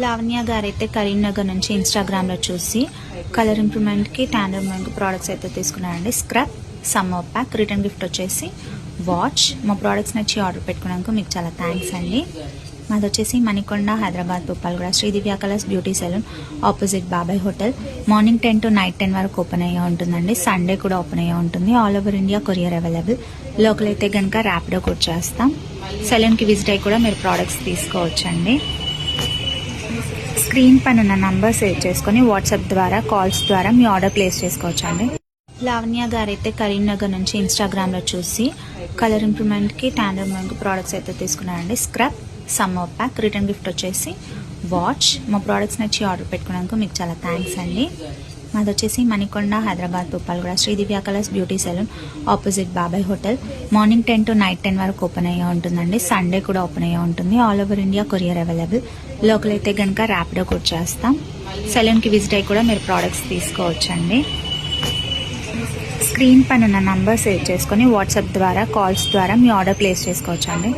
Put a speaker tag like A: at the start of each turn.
A: లావణ్య గారు అయితే కరీంనగర్ నుంచి ఇన్స్టాగ్రామ్లో చూసి కలర్ ఇంప్రూవ్మెంట్కి ట్యాన్ రిమూవింగ్ ప్రోడక్ట్స్ అయితే తీసుకున్నారండి. Scrub summer pack return gift వచ్చేసి వాచ్ మా ప్రోడక్ట్స్ నచ్చి ఆర్డర్ పెట్టుకున్నాక మీకు చాలా థ్యాంక్స్ అండి. మాది వచ్చేసి Manikonda Hyderabad Bhupalguda Sridivya colours beauty salon opposite Babai hotel. Morning ten to night ten వరకు ఓపెన్ అయ్యే ఉంటుందండి. సండే కూడా ఓపెన్ అయ్యే ఉంటుంది. All over India courier available local అయితే కనుక ర్యాపిడో కూడా చేస్తాం. సెలూన్కి విజిట్ అయ్యి కూడా మీరు ప్రోడక్ట్స్ తీసుకోవచ్చండి. స్క్రీన్ పైన ఉన్న నంబర్ సేవ్ చేసుకొని వాట్సాప్ ద్వారా కాల్స్ ద్వారా మీ ఆర్డర్ ప్లేస్ చేసుకోవచ్చు అండి? లావణ్య గారు అయితే కరీంనగర్ నుంచి ఇన్స్టాగ్రామ్లో చూసి కలర్ ఇంప్రూవ్మెంట్కి ట్యాండర్ రిమూవింగ్ ప్రోడక్ట్స్ అయితే తీసుకున్నారండి. Scrub summer pack return gift వచ్చేసి వాచ్. మా ప్రోడక్ట్స్ నచ్చి ఆర్డర్ పెట్టుకున్నందుకు మీకు చాలా థ్యాంక్స్ అండి. మాది వచ్చేసి Manikonda Hyderabad Bhupalguda Sridivya colours beauty salon opposite Babai hotel. Morning ten to night ten వరకు ఓపెన్ అయ్యే ఉంటుందండి. సండే కూడా ఓపెన్ అయ్యే ఉంటుంది. All over India courier available. Local అయితే కనుక ర్యాపిడో కూడా చేస్తాం. సెలూన్కి విజిట్ అయ్యి కూడా మీరు ప్రోడక్ట్స్ తీసుకోవచ్చండి. స్క్రీన్ పైన ఉన్న నంబర్ సేవ్ చేసుకొని వాట్సాప్ ద్వారా కాల్స్ ద్వారా మీ ఆర్డర్ ప్లేస్ చేసుకోవచ్చండి.